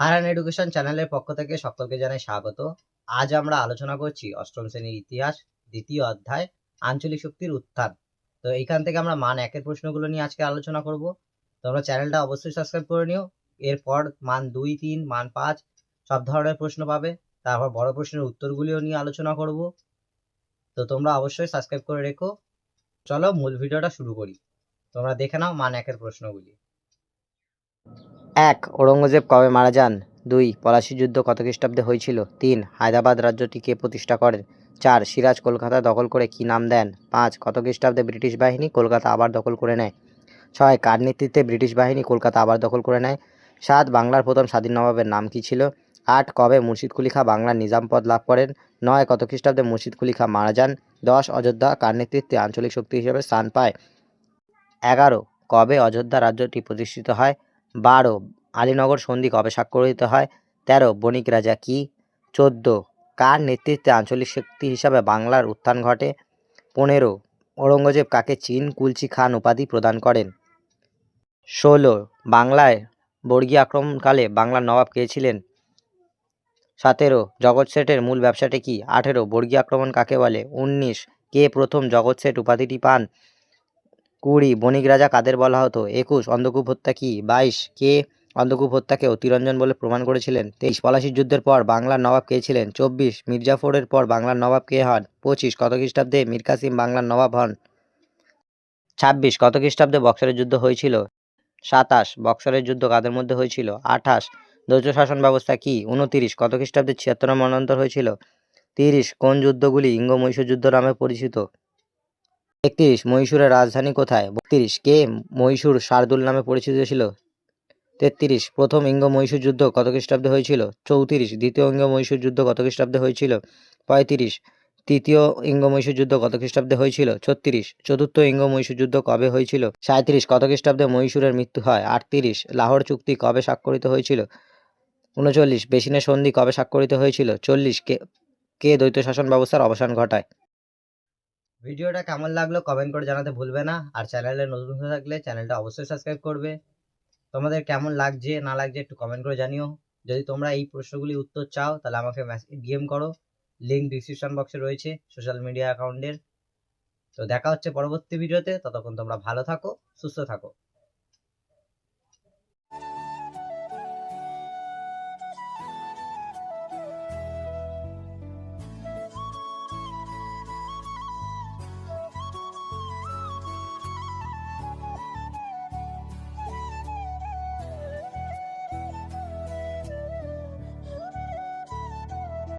হারান education চ্যানেলের পক্ষ থেকে সকলকে জানাই স্বাগত। আজ আমরা আলোচনা করছি অষ্টম শ্রেণির ইতিহাস, দ্বিতীয় অধ্যায়, আঞ্চলিক শক্তির উত্থান। তো এইখান থেকে আমরা মান একের প্রশ্নগুলো নিয়ে আজকে আলোচনা করব। তোমরা চ্যানেলটা অবশ্যই সাবস্ক্রাইব করে নিও। এরপর মান দুই, তিন, মান পাঁচ, সব ধরনের প্রশ্ন পাবে। তারপর বড় প্রশ্নের উত্তরগুলিও নিয়ে আলোচনা করব। তো তোমরা অবশ্যই সাবস্ক্রাইব করে রেখো। চলো মূল ভিডিওটা শুরু করি। তোমরা দেখে নাও মান একের প্রশ্নগুলি। এক, ঔরঙ্গজেব কবে মারা যান? দুই, পলাশী যুদ্ধ কত খ্রিস্টাব্দে হয়েছিল? তিন, হায়দ্রাবাদ রাজ্যটি কে প্রতিষ্ঠা করেন? চার, সিরাজ কলকাতা দখল করে কি নাম দেন? পাঁচ, কত খ্রিস্টাব্দে ব্রিটিশ বাহিনী কলকাতা আবার দখল করে নেয়? ছয়, কার নেতৃত্বে ব্রিটিশ বাহিনী কলকাতা আবার দখল করে নেয়? সাত, বাংলার প্রথম স্বাধীন নবাবের নাম কী ছিল? আট, কবে মুর্শিদ কুলি খাঁ বাংলার নিজাম পদ লাভ করেন? নয়, কত খ্রিস্টাব্দে মুর্শিদ কুলি খাঁ মারা যান? দশ, অযোধ্যা কার নেতৃত্বে আঞ্চলিক শক্তি হিসেবে স্থান পায়? এগারো, কবে অযোধ্যা রাজ্যটি প্রতিষ্ঠিত হয়? বারো, আলীনগর সন্ধি কবে স্বাক্ষরিত হয়? তেরো, বণিক রাজা কি? চোদ্দ, কার নেতৃত্বে আঞ্চলিক শক্তি হিসাবে বাংলার উত্থান ঘটে? পনেরো, ঔরঙ্গজেব কাকে চীন কুলচি খান উপাধি প্রদান করেন? ষোলো, বাংলায় বর্গীয় আক্রমণকালে বাংলার নবাব কে ছিলেন? সতেরো, জগৎ শেঠের মূল ব্যবসাটি কি? আঠেরো, বর্গীয় আক্রমণ কাকে বলে? উনিশ, কে প্রথম জগৎ শেঠ উপাধিটি পান? কুড়ি, বণিক রাজা কাদের বলা হতো? একুশ, অন্ধকূপ হত্যা কি? বাইশ, কে অন্ধকূপ হত্যাকে অতিরঞ্জন বলে প্রমাণ করেছিলেন? তেইশ, পলাশির যুদ্ধের পর বাংলার নবাব কে ছিলেন? চব্বিশ, মির্জাফরের পর বাংলার নবাব কে হন? পঁচিশ, কত খ্রিস্টাব্দে মীর কাসিম বাংলার নবাব হন? ছাব্বিশ, কত খ্রিস্টাব্দে বক্সারের যুদ্ধ হয়েছিল? সাতাশ, বক্সারের যুদ্ধ কাদের মধ্যে হয়েছিল? আঠাশ দ্বৈত শাসন ব্যবস্থা কি? উনতিরিশ, কত খ্রিস্টাব্দে ছিয়াত্তর মন্বন্তর হয়েছিল? তিরিশ, কোন যুদ্ধগুলি ইঙ্গ মহীশূর যুদ্ধ নামে পরিচিত? একত্রিশ, মহীশূরের রাজধানী কোথায়? বত্রিশ, কে? মহীশূর শার্দুল নামে পরিচিত ছিল। তেত্রিশ, প্রথম ইঙ্গ মহীশূর যুদ্ধ কত খ্রিস্টাব্দে হয়েছিল? চৌত্রিশ, দ্বিতীয় ইঙ্গ মহীশূর যুদ্ধ কত খ্রিস্টাব্দে হয়েছিল? পঁয়ত্রিশ, তৃতীয় ইঙ্গ মহীশূর যুদ্ধ কত খ্রিস্টাব্দে হয়েছিল? ছত্রিশ, চতুর্থ ইঙ্গ মহীশূর যুদ্ধ কবে হয়েছিল? সাঁত্রিশ কত খ্রিস্টাব্দে মহীশূরের মৃত্যু হয়? আটত্রিশ, লাহোর চুক্তি কবে স্বাক্ষরিত হয়েছিল? উনচল্লিশ, বেসিনের সন্ধি কবে স্বাক্ষরিত হয়েছিল? চল্লিশ, কে? কে দ্বৈত শাসন ব্যবস্থার অবসান ঘটায়? ভিডিওটা কেমন লাগল কমেন্ট করে জানাতে ভুলবে না। আর চ্যানেলে নতুন হয়ে থাকলে চ্যানেলটা অবশ্যই সাবস্ক্রাইব করবে। তোমাদের কেমন লাগছে, না লাগছে একটু কমেন্ট করে জানিও। যদি তোমরা এই প্রশ্নগুলির উত্তর চাও, তাহলে আমাকে ডিএম করো। লিঙ্ক ডিসক্রিপশন বক্সে রয়েছে সোশ্যাল মিডিয়া অ্যাকাউন্টের তো দেখা হচ্ছে পরবর্তী ভিডিওতে ততক্ষণ তোমরা ভালো থাকো, সুস্থ থাকো।